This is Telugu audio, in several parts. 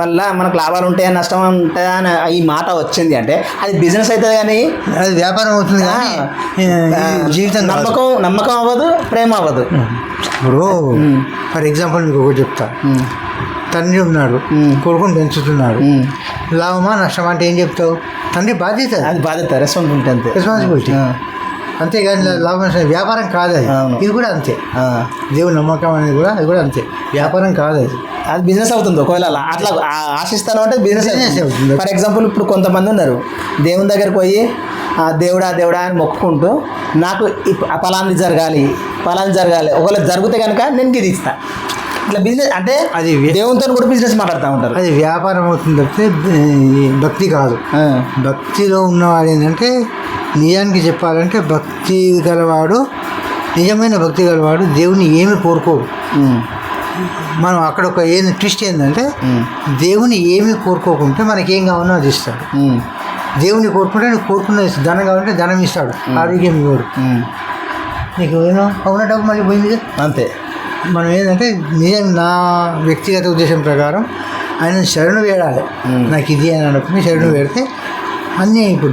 వల్ల మనకు లాభాలు ఉంటాయా నష్టం ఉంటాయా అని ఈ మాట వచ్చింది అంటే అది బిజినెస్ అవుతుంది కానీ అది వ్యాపారం అవుతుంది కానీ జీవితం. నమ్మకం నమ్మకం అవ్వదు ప్రేమ అవ్వదు. ఇప్పుడు ఫర్ ఎగ్జాంపుల్ మీకు ఒకటి చెప్తా. తండ్రి ఉన్నాడు. కొడుకుని పెంచుతున్నాడు. లాభమా నష్టమా అంటే ఏం చెప్తావు? తండ్రి బాధ్యత. అది బాధ్యత రెస్పాన్సిబిలిటీ అంతే. రెస్పాన్సిబిలిటీ అంతేగాని లాభం వ్యాపారం కాదు అది. ఇది కూడా అంతే. దేవుని నమ్మకం అనేది కూడా అది కూడా అంతే. వ్యాపారం కాదు అది. అది బిజినెస్ అవుతుంది ఒకవేళ అట్లా ఆశిస్తాను అంటే బిజినెస్ అవుతుంది. ఫర్ ఎగ్జాంపుల్ ఇప్పుడు కొంతమంది ఉన్నారు. దేవుని దగ్గరికి పోయి ఆ దేవుడా దేవుడా అని మొక్కుకుంటూ నాకు పలాంది జరగాలి పలాంది జరగాలి. ఒకవేళ జరిగితే కనుక నేను ఇది ఇస్తా. ఇట్లా బిజినెస్ అంటే అది దేవునితో కూడా బిజినెస్ మాట్లాడుతూ ఉంటారు. అది వ్యాపారం అవుతుంది తప్పితే భక్తి కాదు. భక్తిలో ఉన్నవాడు ఏంటంటే నిజానికి చెప్పాలంటే భక్తి గలవాడు నిజమైన భక్తి గలవాడు దేవుని ఏమి కోరుకోడు. మనం అక్కడ ఒక ఏం ట్విస్ట్ ఏంటంటే దేవుని ఏమి కోరుకోకుంటే మనకి ఏం కావాలో అది ఇస్తాడు. దేవుని కోరుకుంటే నువ్వు కోరుకున్న ధనం కావాలంటే ధనం ఇస్తాడు. ఆరోగ్యం ఇవ్వడు. నీకు ఏమో అవున డబ్బు మళ్ళీ పోయింది? అంతే. మనం ఏంటంటే నిజం నా వ్యక్తిగత ఉద్దేశం ప్రకారం ఆయన శరణు వేడాలి. నాకు ఇది అని అనుకుని శరణు వేడితే అన్నీ ఇప్పుడు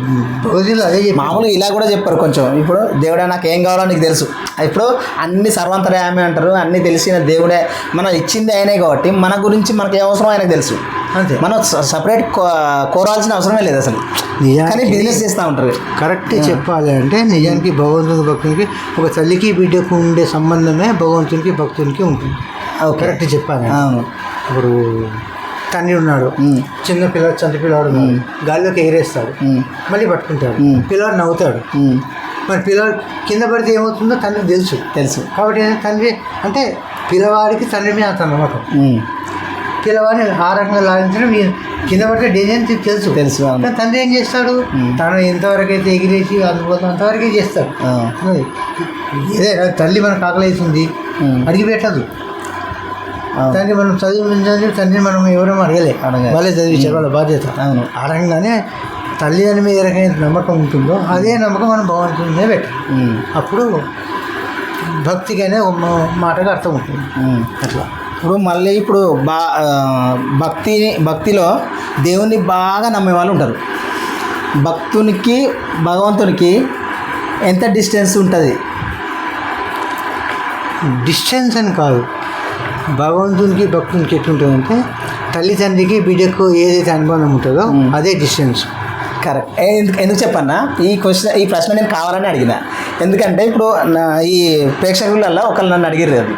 రోజుల్లో అదే మామూలుగా ఇలా కూడా చెప్పారు కొంచెం. ఇప్పుడు దేవుడా నాకు ఏం కావాలో నీకు తెలుసు. ఇప్పుడు అన్ని సర్వంతర్యామి అంటారు అన్ని తెలిసిన దేవుడే మనం ఇచ్చింది ఆయనే కాబట్టి మన గురించి మనకి ఏ అవసరం ఆయనకు తెలుసు. అంతే. మనం సపరేట్ కోరాల్సిన అవసరమే లేదు అసలు. నిజానికి బిజినెస్ చేస్తూ ఉంటారు. కరెక్ట్ చెప్పాలి అంటే నిజానికి భగవంతునికి భక్తునికి ఒక తల్లికి బిడ్డకు ఉండే సంబంధమే భగవంతునికి భక్తునికి ఉంటుంది. కరెక్ట్ చెప్పాలి. అవును. ఇప్పుడు తండ్రి ఉన్నాడు. చిన్న పిల్లడు చంటి పిల్లవాడు గాల్లోకి ఎగిరేస్తాడు. మళ్ళీ పట్టుకుంటాడు. పిల్లవాడు నవ్వుతాడు. మరి పిల్లవాడు కింద పడితే ఏమవుతుందో తండ్రికి తెలుసు. తెలుసు. కాబట్టి తండ్రి? అంటే పిల్లవాడికి తండ్రి మీద అంత నమ్మకం. పిల్లవాడిని ఆ రకంగా లాగించడం కింద పడితే డేంజర్ తెలుసు. తెలుసు తండ్రి ఏం చేస్తాడు. తను ఎంతవరకు అయితే ఎగిరేసి అందుకోసం అంతవరకే చేస్తాడు. ఇదే తల్లి మనకు ఉమ్, అడిగి పెట్టదు. తండ్రి మనం చదివించాలి తండ్రి మనం ఎవరో అడగలే. అడగలే. వాళ్ళే చదివించారు వాళ్ళ బాధ్యత. రకంగానే తల్లి అని మీద రకమైన నమ్మకం ఉంటుందో అదే నమ్మకం మనం భగవంతుని మీద పెట్టాలి అప్పుడు భక్తికైనా మాటగా అర్థం ఉంటుంది. అట్లా. ఇప్పుడు మళ్ళీ ఇప్పుడు బా ఆ, భక్తి భక్తిలో దేవుణ్ణి బాగా నమ్మే వాళ్ళు ఉంటారు. భక్తునికి భగవంతునికి ఎంత డిస్టెన్స్ ఉంటుంది? డిస్టెన్స్ అని కాదు. భగవంతునికి భక్తునికి ఎట్లుంటుందంటే తల్లిదండ్రికి బిడ్డకు ఏదైతే అనుబంధం ఉంటుందో. అదే డిస్టెన్స్. కరెక్ట్. ఎందుకు ఎందుకు చెప్పన్నా? ఈ క్వశ్చన్ ఈ ప్రశ్న నేను కావాలని అడిగిన. ఎందుకంటే ఇప్పుడు నా ఈ ప్రేక్షకులలో ఒకళ్ళు నన్ను అడిగిర్రు అది.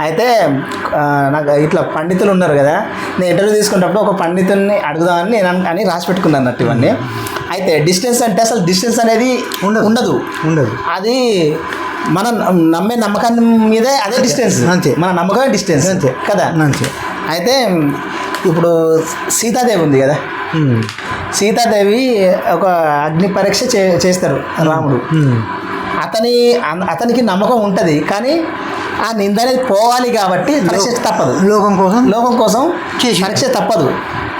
అయితే నాకు ఇట్లా పండితులు ఉన్నారు కదా నేను ఇంటర్వ్యూ తీసుకున్నప్పుడు ఒక పండితుల్ని అడుగుదామని నేను అన్- అని రాసి పెట్టుకున్నాను అన్నట్టు ఇవన్నీ. అయితే డిస్టెన్స్ అంటే అసలు డిస్టెన్స్ అనేది ఉండదు. ఉండదు. ఉండదు. అది మనం నమ్మే నమ్మకాన్ని మీదే అదే డిస్టెన్స్ అంతే. మన నమ్మకమే డిస్టెన్స్ అంతే. కదా? అంతే. అయితే ఇప్పుడు సీతాదేవి ఉంది కదా. సీతాదేవి ఒక అగ్ని పరీక్ష చే చేస్తారు రాముడు. అతని అతనికి నమ్మకం ఉంటుంది కానీ ఆ నింద అనేది పోవాలి కాబట్టి పరీక్ష తప్పదు. లోకం కోసం? లోకం కోసం. పరీక్ష తప్పదు.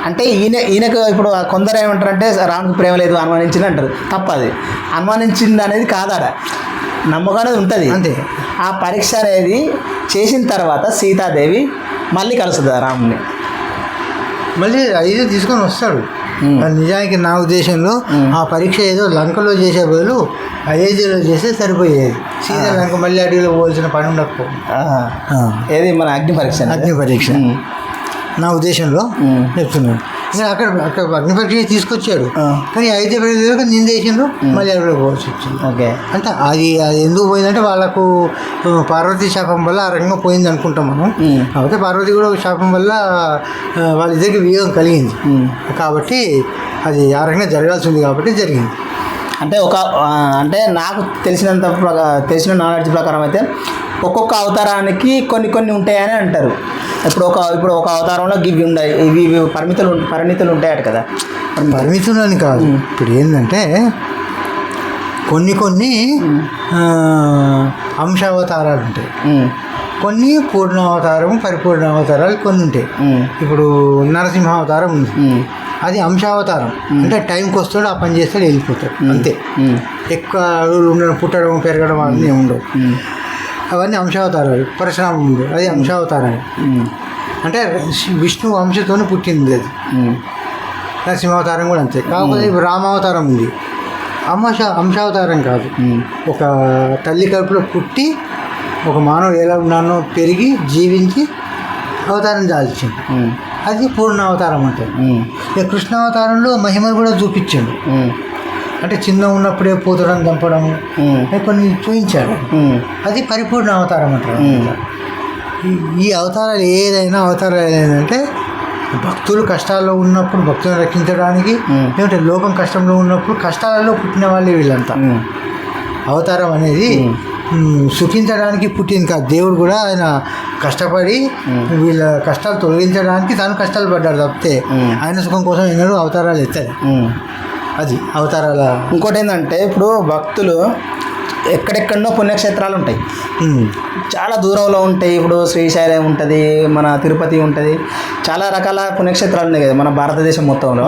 అంటే ఈయన ఈయనకు ఇప్పుడు కొందరు ఏమంటారు అంటే రాముడికి ప్రేమ లేదు అనుమానించింది అంటారు. తప్పది. అనుమానించింది అనేది కాదాడ నమ్మకం అనేది ఉంటుంది అంతే. ఆ పరీక్ష అనేది చేసిన తర్వాత సీతాదేవి మళ్ళీ కలుస్తుంది ఆ రాముడిని మళ్ళీ ఐదు తీసుకొని వస్తాడు నిజానికి నా ఉద్దేశంలో. ఆ పరీక్ష ఏదో లంకలో చేసే బదులు అయోధ్యలో చేస్తే సరిపోయేది సీత లంక మళ్ళీ అడవిలో పోవాల్సిన పని ఉండకపో. ఏది మన అగ్ని పరీక్ష. అగ్ని పరీక్ష. నా ఉద్దేశంలో. చెప్తున్నాను ఇంకా అక్కడ అక్కడ అగ్ని పరీక్ష తీసుకొచ్చాడు. కానీ అయోధ్య ప్రజలకు నిందేసిండు మళ్ళీ అడవిలో పోవాల్సి వచ్చింది. ఓకే. అంటే అది అది ఎందుకు పోయిందంటే వాళ్ళకు పార్వతీ శాపం వల్ల ఆ రంగం పోయింది అనుకుంటాం మనం. కాకపోతే పార్వతి కూడా శాపం వల్ల వాళ్ళిద్దరికి వియోగం కలిగింది. కాబట్టి అది ఆ రకంగా జరగాల్సి ఉంది కాబట్టి జరిగింది. అంటే ఒక అంటే నాకు తెలిసినంత తెలిసిన నాలెడ్జ్ ప్రకారం అయితే ఒక్కొక్క అవతారానికి కొన్ని కొన్ని ఉంటాయని అంటారు. ఇప్పుడు ఒక ఇప్పుడు ఒక అవతారంలో ఇవి ఉన్నాయి ఇవి ఇవి పరిమితులు పరిమితులు ఉంటాయట కదా. పరిమితులు అని కాదు ఇప్పుడు ఏంటంటే కొన్ని కొన్ని అంశావతారాలు ఉంటాయి. కొన్ని పూర్ణావతారం పరిపూర్ణ అవతారాలు కొన్ని ఉంటాయి. ఇప్పుడు నరసింహ అవతారం ఉంది. అది అంశావతారం. అంటే టైంకి వస్తాడు ఆ పని చేస్తాడు వెళ్ళిపోతాడు. అంతే. ఎక్కువ ఉండడం పుట్టడం పెరగడం అన్నీ ఉండవు. అవన్నీ అంశావతారాలు పరశురామం ఉంది అది అంశావతారం ఉమ్. అంటే విష్ణు వంశతో పుట్టింది అది. నరసింహావతారం కూడా అంతే కాకపోతే రామావతారం ఉంది అంశ అంశావతారం కాదు. ఒక తల్లి కడుపులో పుట్టి ఒక మానవుడు ఎలా ఉన్నానో పెరిగి జీవించి అవతారం దాల్చింది. అది పూర్ణ అవతారం. ఇక కృష్ణ అవతారంలో మహిమను కూడా చూపించాడు. అంటే చిన్న ఉన్నప్పుడే పూతడం చంపడం. కొన్ని చూపించాడు. అది పరిపూర్ణ అవతారం అంటారు. ఈ- అవతారాలు ఏదైనా అవతారాలు ఏదైతే భక్తులు కష్టాల్లో ఉన్నప్పుడు భక్తులను రక్షించడానికి. లేదంటే లోకం కష్టంలో ఉన్నప్పుడు కష్టాలలో పుట్టిన వాళ్ళే వీళ్ళంతా. అవతారం అనేది సుఖించడానికి పుట్టింది కాదు దేవుడు కూడా ఆయన కష్టపడి. వీళ్ళ కష్టాలు తొలగించడానికి తాను కష్టాలు పడ్డాడు తప్పితే. ఆయన సుఖం కోసం ఎన్నడూ అవతారాలు ఎత్తారు ఉమ్. అది అవతారాల. ఇంకోటి ఏంటంటే ఇప్పుడు భక్తులు ఎక్కడెక్కడో పుణ్యక్షేత్రాలు ఉంటాయి. చాలా దూరంలో ఉంటాయి ఇప్పుడు శ్రీశైలం ఉంటుంది మన తిరుపతి ఉంటుంది. చాలా రకాల పుణ్యక్షేత్రాలు ఉన్నాయి కదా మన భారతదేశం మొత్తంలో.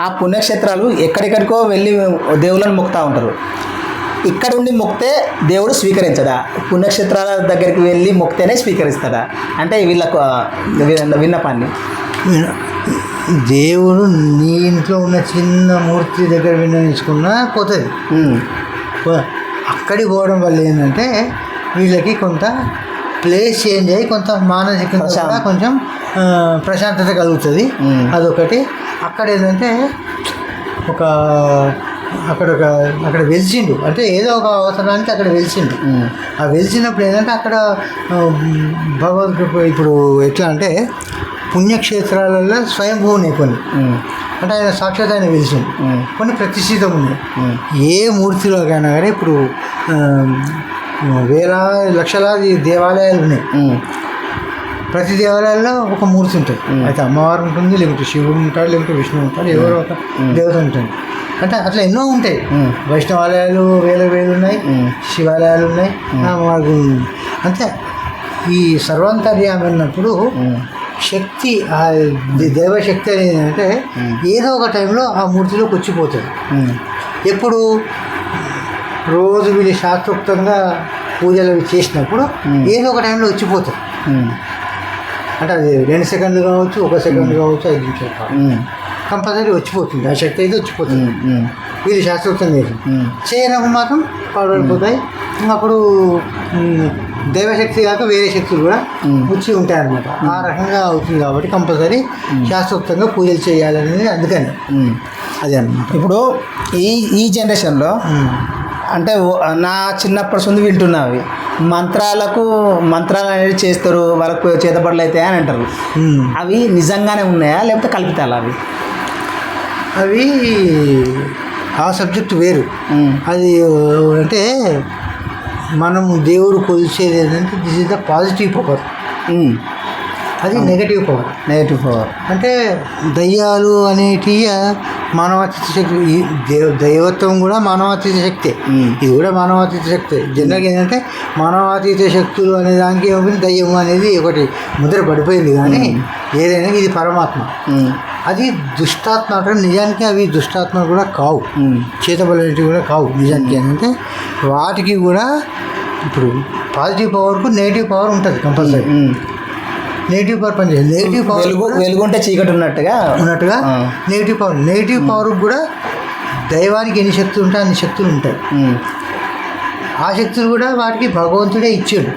ఆ. పుణ్యక్షేత్రాలు ఎక్కడెక్కడికో వెళ్ళి దేవుళ్ళని మొక్కుతూ ఉంటారు. ఇక్కడ ఉండి మొక్తే దేవుడు స్వీకరించడా? పుణ్యక్షేత్రాల దగ్గరికి వెళ్ళి మొక్తేనే స్వీకరిస్తాడా? అంటే వీళ్ళకు విన్నపాన్ని. దేవుడు నీ ఇంట్లో ఉన్న చిన్న మూర్తి దగ్గర విన్నవించుకున్నా పోతుంది. అక్కడికి పోవడం వల్ల ఏంటంటే వీళ్ళకి కొంత ప్లేస్ చేంజ్ అయ్యి కొంత మానసికంగా కొంచెం ప్రశాంతత కలుగుతుంది. అదొకటి. అక్కడ ఏంటంటే ఒక అక్కడ ఒక అక్కడ వెలిసిండు. అంటే ఏదో ఒక అవసరానికి అక్కడ వెలిసిండు. ఉమ్, ఆ వెలిసినప్పుడు ఏంటంటే అక్కడ ఆ, భగవంతుడు ఇప్పుడు ఎట్లా అంటే పుణ్యక్షేత్రాలలో స్వయంభూ ఉన్నాయి కొన్ని అంటే ఆయన సాక్షాత్ ఆయన ఉమ్, కొన్ని ప్రతిష్ఠితం ఉన్నాయి ఏ మూర్తిలోకైనా కానీ ఇప్పుడు ఆ, వేల లక్షలాది దేవాలయాలు ఉన్నాయి. ప్రతి దేవాలయాల్లో ఒక మూర్తి ఉంటుంది. అయితే అమ్మవారు ఉంటుంది లేకపోతే శివుడు ఉంటాడు లేకపోతే విష్ణువు ఉంటాడు ఎవరో ఒక దేవత ఉంటుంది. అంటే అట్లా ఎన్నో ఉంటాయి. వైష్ణవాలయాలు వేల వేలు ఉన్నాయి. శివాలయాలు ఉన్నాయి అమ్మవారు అంతే. ఈ సర్వాంతర్యామి అన్నప్పుడు ఉమ్, శక్తి ఆ దేవశక్తి అనేది అంటే ఏదో ఒక టైంలో ఆ మూర్తిలోకి వచ్చిపోతుంది. ఎప్పుడు రోజు వీళ్ళు శాస్త్రోక్తంగా పూజలు చేసినప్పుడు. ఏదో ఒక టైంలో వచ్చిపోతుంది అంటే అది రెండు సెకండ్లు కావచ్చు ఒక సెకండ్ కావచ్చు ఐదు నిమిషాలు కావచ్చు. కంపల్సరీ వచ్చిపోతుంది. ఆ శక్తి అయితే వచ్చిపోతుంది. వీళ్ళు శాస్త్రోక్తం చేసి చేయనప్పుడు మాత్రం పాడుపడిపోతాయి అప్పుడు దైవశక్తి కాక వేరే శక్తులు కూడా. వచ్చి ఉంటాయి అన్నమాట ఆ రకంగా అవుతుంది కాబట్టి కంపల్సరీ శాస్త్రోక్తంగా పూజలు చేయాలనేది అందుకని. అదే అన్నమాట. ఇప్పుడు ఈ ఈ జనరేషన్లో. అంటే నా చిన్నప్పటి నుండి వింటున్నవి. మంత్రాలకు మంత్రాలు అనేది చేస్తారు వాళ్ళకు చేతబడులు అవుతాయి అని అంటారు. అవి నిజంగానే ఉన్నాయా? లేకపోతే కల్పితాలా అవి? అవి ఆ సబ్జెక్ట్ వేరు. అది అంటే మనము దేవుడు కొలిచేది ఏంటంటే this is the positive power అది నెగటివ్ పవర్ నెగిటివ్ పవర్ అంటే దయ్యాలు అనేటి మానవాతీత శక్తి ఈ దైవత్వం కూడా మానవాతీత శక్తే. ఇది కూడా మానవాతీత శక్తే. జనరల్గా ఏంటంటే మానవాతీత శక్తులు అనే దానికి ఏమైంది? దయ్యం అనేది ఒకటి ముద్ర పడిపోయింది కానీ ఏదైనా ఇది పరమాత్మ. అది దుష్టాత్మ అంటే నిజానికి అవి దుష్టాత్మ కూడా కావు. చేతబడేటివి కూడా కావు. నిజానికి ఏంటంటే వాటికి కూడా ఇప్పుడు పాజిటివ్ పవర్కు నెగిటివ్ పవర్ ఉంటుంది కంపల్సరీ. నెగిటివ్ పవర్ పనిచేయాలి నెగిటివ్ పవర్ వెలుగు వెలుగుంటే చీకటి ఉన్నట్టుగా? ఉన్నట్టుగా. నెగిటివ్ పవర్ నెగిటివ్ పవర్ కూడా దైవానికి ఎన్ని శక్తులు ఉంటాయి అన్ని శక్తులు ఉంటాయి. ఆ శక్తులు కూడా వాటికి భగవంతుడే ఇచ్చాడు.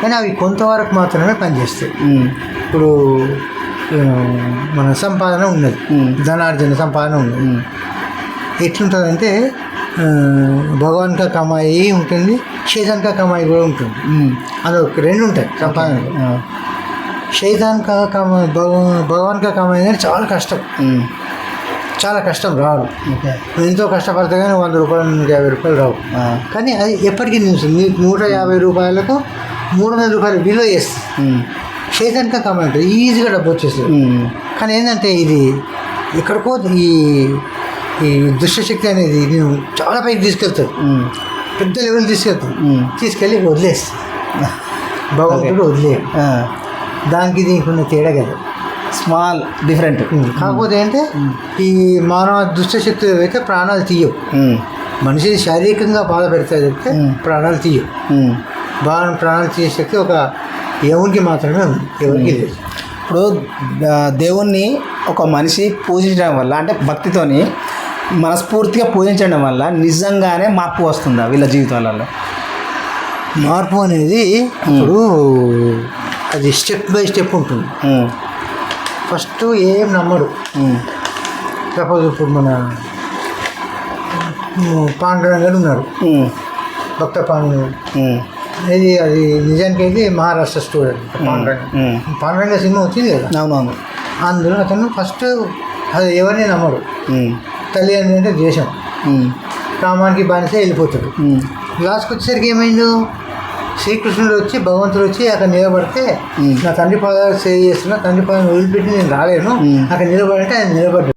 కానీ అవి కొంతవరకు మాత్రమే పనిచేస్తాయి. ఇప్పుడు మన సంపాదన ఉన్నది. ధనార్జన సంపాదన ఉన్నది. ఎట్లుంటుందంటే భగవాన్ కా కమాయి ఉంటుంది శైతాన్ కా కమాయి కూడా ఉంటుంది. ఉమ్, అదొక రెండు ఉంటాయి ఆ, శైతాన్ కా కమాయి భగవాన్ కా కమాయి అనేది చాలా కష్టం. చాలా కష్టం ఓకే. ఎంతో కష్టపడితే కానీ వంద రూపాయలు నూట యాభై రూపాయలు రావు. కానీ అది ఎప్పటికీ నిలుస్తుంది నూట యాభై రూపాయలకు మూడు వందల రూపాయలు విలువ చేస్తుంది. ఉమ్, శైతాన్ కా కమాయి ఉంటుంది ఈజీగా డబ్బు వచ్చేస్తుంది. కానీ ఏంటంటే ఇది ఎక్కడికో ఈ ఈ దుష్టశక్తి అనేది నేను చాలా పైకి తీసుకెళ్తాడు ఉమ్, పెద్ద లెవెల్ తీసుకెళ్తాడు ఉమ్, తీసుకెళ్ళి వదిలేస్తా. భగవంతుడు వదిలే. దానికి దీనికి ఉన్న తేడా కదా. Small different. కాకపోతే ఏంటంటే ఈ మానవ దుష్టశక్తులు అయితే ప్రాణాలు తీయవు మనిషిని శారీరకంగా బాధ పెడతాయి చెప్తే. ప్రాణాలు తీయవు. బాగా ప్రాణాలు తీసే శక్తి ఒక యమునికి మాత్రమే ఉంది ఎవరికి లేదు. ఇప్పుడు దేవుణ్ణి ఒక మనిషి పూజించడం వల్ల అంటే భక్తితోని మనస్ఫూర్తిగా పూజించడం వల్ల నిజంగానే మార్పు వస్తుందా వీళ్ళ జీవితాలలో? మార్పు అనేది ఇప్పుడు అది స్టెప్ బై స్టెప్ ఉంటుంది. ఫస్ట్ ఏం నమ్మడు సపోజ్ ఇప్పుడు మన ఉన్నాడు ఉమ్, భక్త పాండురంగడు ఉమ్, ఇది అది నిజానికి అయితే మహారాష్ట్ర స్టూడెంట్ పాండురంగ. పాండురంగ సినిమా వచ్చింది కదా? అవునవును. అందులో అతను ఫస్ట్ అది ఎవరిని నమ్మడు తల్లి అంటే ఉమ్, రామానికి బానిస వెళ్ళిపోతాడు. లాస్ట్కి వచ్చేసరికి ఏమైందో? శ్రీకృష్ణుడు వచ్చి భగవంతుడు వచ్చి అక్కడ నిలబడితే. నా తండ్రి పదాలు సేవ్ చేస్తున్నా తండ్రి పదాలు వదిలిపెట్టి నేను రాలేను. అక్కడ నిలబడంటే ఆయన నిలబడ్డాడు.